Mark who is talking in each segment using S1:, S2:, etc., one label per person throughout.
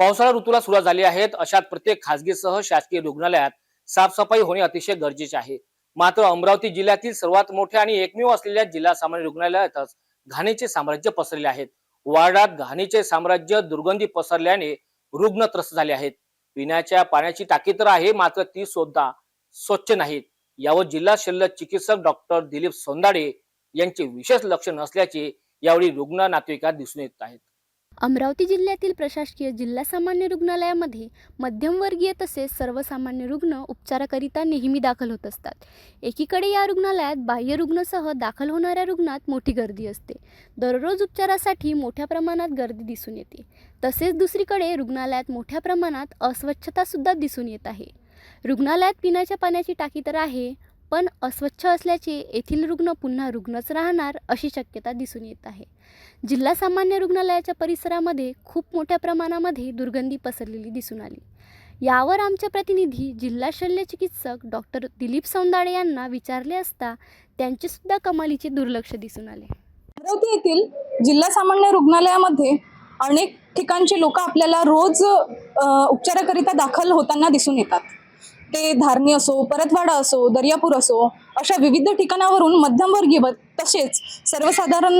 S1: पावसाळा ऋतूला सुरुवात झाली आहेत. अशात प्रत्येक खासगीसह शासकीय रुग्णालयात साफसफाई होणे अतिशय गरजेचे आहे. मात्र अमरावती जिल्ह्यातील सर्वात मोठे आणि एकमेव असलेल्या जिल्हा सामान्य रुग्णालयातच घाणीचे साम्राज्य पसरले आहेत. वार्डात घाणीचे साम्राज्य दुर्गंधी पसरल्याने रुग्ण त्रस्त झाले आहेत. पिण्याच्या पाण्याची टाकी तर आहे मात्र ती सुद्धा स्वच्छ नाहीत. यावर जिल्हा शल्य चिकित्सक डॉक्टर दिलीप सोंदाडे यांचे विशेष लक्ष नसल्याचे यावेळी रुग्ण नातेवाईकात दिसून येत आहेत.
S2: अमरावती जिल्ह्यातील प्रशासकीय जिल्हा सामान्य रुग्णालयामध्ये मध्यमवर्गीय तसेच सर्वसामान्य रुग्ण उपचाराकरिता नेहमी दाखल होत असतात. एकीकडे या रुग्णालयात बाह्य रुग्णसह दाखल होणाऱ्या रुग्णात मोठी गर्दी असते. दररोज उपचारासाठी मोठ्या प्रमाणात गर्दी दिसून येते. तसेच दुसरीकडे रुग्णालयात मोठ्या प्रमाणात अस्वच्छतासुद्धा दिसून येत आहे. रुग्णालयात पिण्याच्या पाण्याची टाकी तर आहे पण अस्वच्छ असल्याचे येथील रुग्ण पुन्हा रुग्णच राहणार अशी शक्यता दिसून येत आहे. जिल्हा सामान्य रुग्णालयाच्या परिसरामध्ये खूप मोठ्या प्रमाणामध्ये दुर्गंधी पसरलेली दिसून आली. यावर आमच्या प्रतिनिधी जिल्हा शल्य चिकित्सक डॉक्टर दिलीप सौंदाळे यांना विचारले असता त्यांचे सुद्धा कमालीचे दुर्लक्ष दिसून आले.
S3: अमरावती येथील जिल्हा सामान्य रुग्णालयामध्ये अनेक ठिकाणचे लोक आपल्याला रोज उपचाराकरिता दाखल होताना दिसून येतात. ते धारणी असो परतवाडा असो दर्यापूर असो अशा विविध ठिकाणावरून मध्यमवर्गीय व तसेच सर्वसाधारण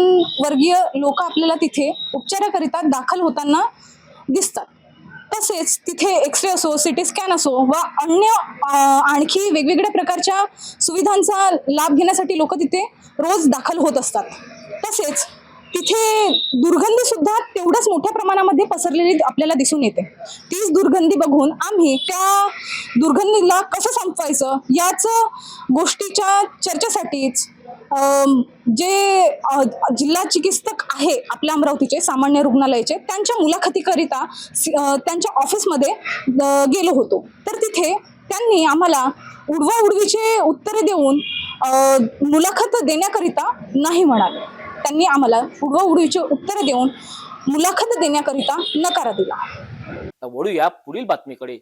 S3: वर्गीय लोक आपल्याला तिथे उपचाराकरिता दाखल होताना दिसतात. तसेच तिथे एक्सरे असो सी टी स्कॅन असो वा अन्य आणखी वेगवेगळ्या प्रकारच्या सुविधांचा लाभ घेण्यासाठी लोक तिथे रोज दाखल होत असतात. तसेच तिथे दुर्गंधी सुद्धा तेवढ्याच मोठ्या प्रमाणामध्ये पसरलेली आपल्याला दिसून येते. तीच दुर्गंधी बघून आम्ही त्या दुर्गंधीला कसं संपवायचं याच गोष्टीच्या चर्चेसाठीच जे जिल्हा चिकित्सक आहे आपल्या अमरावतीचे सामान्य रुग्णालयाचे त्यांच्या मुलाखतीकरिता त्यांच्या ऑफिसमध्ये गेलो होतो. तर तिथे त्यांनी आम्हाला उडवा उडवीचे उत्तरे देऊन मुलाखत देण्याकरिता नाही म्हणाले. त्यांनी आम्हाला उडवा उडवीचे देऊन मुलाखत देण्याकरिता नकार दिला.
S1: वळूया पुढील बातमीकडे.